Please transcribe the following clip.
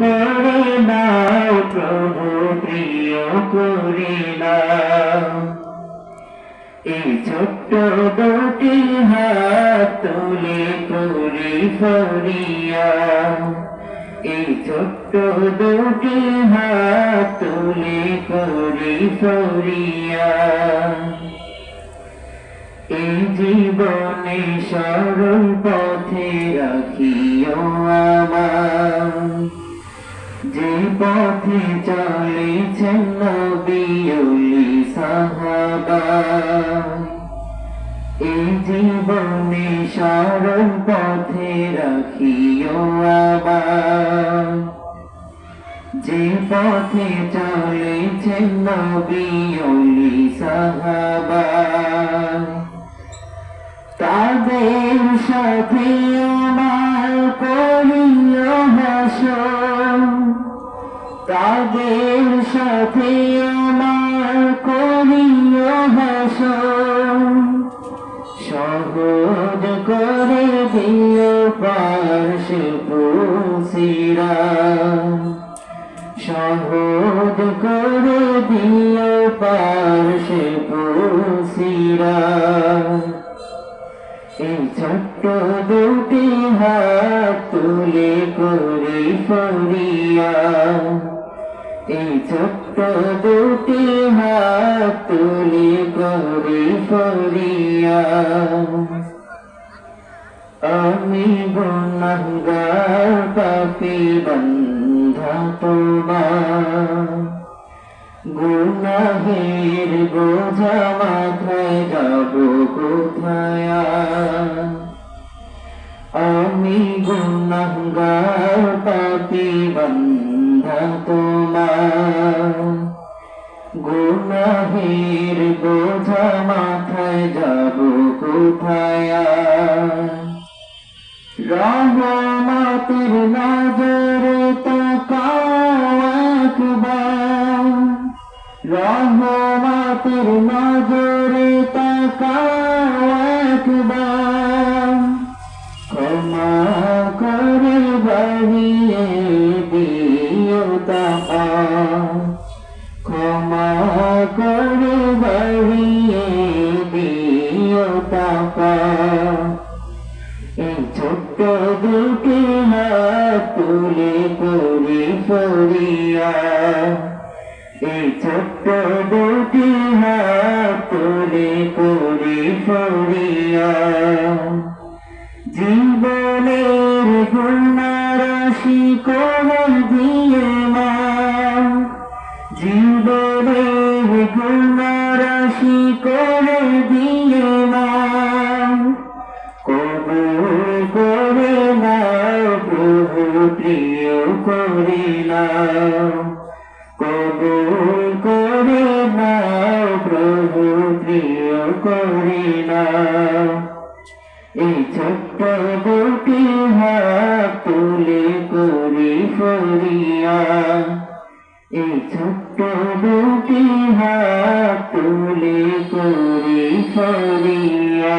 করে নাও প্রভু, প্রিয় করে নাও এই ছোট্ট দুটি হাত তুলে করি ফরিয়া। এই ছোট্ট দুটি হাত তুলে করি ফরিয়া। এই জীবনে সরল পথে রাখিও আমার যে পথে চলেছেন নবিয়লি সাহাবা এই জীবনে সরল পথে রাখিও আবার। যে পথে চলেছেন নবিয়লি সাহাবা, তাদের সাথে আমার করিও হাসন তাদের সাথে আমার করিও হাসন। সহজ করে দিও পার্শ পুসিরা সহজ করে দিও পার্শ পুসিরা এই ছোট্ট দুটি হাত তুলে করি ফরিয়া। এই ছোট্ট দুটি হাত তুলে করি ফরিয়া আমি গুণাগার পাপি বন্ধা তোমার। গুনাহের বোঝা মাথায় যাব কোথায়? আমি গুনাহগার পাপি বন্ধা তোমার। গুনাহের বোঝা মাথায় যাব কোথায়? রহমতের নজরে তাকাও একবার। রহমতের নজরে তাকাও একবার। ক্ষমা করে বাড়িয়ে দিও তাহা এই ছোট্ট দুটি হাত তুলে করি ফরিয়া এই ছোট্ট দুটি হাত তুলে করি ফরিয়া জীবনের গুণারাশি করে দিয়ে জীবনের করে দিয়ে মা কবুল করে নাও প্রভু, প্রিয় করে নাও। কবুল করে নাও প্রভু, প্রিয় করে নাও। এই ছোট্ট দুটি হাত তুলে করি ফরিয়া। এই ছোট্ট দুটি পিহা তুলে করি ফরিয়া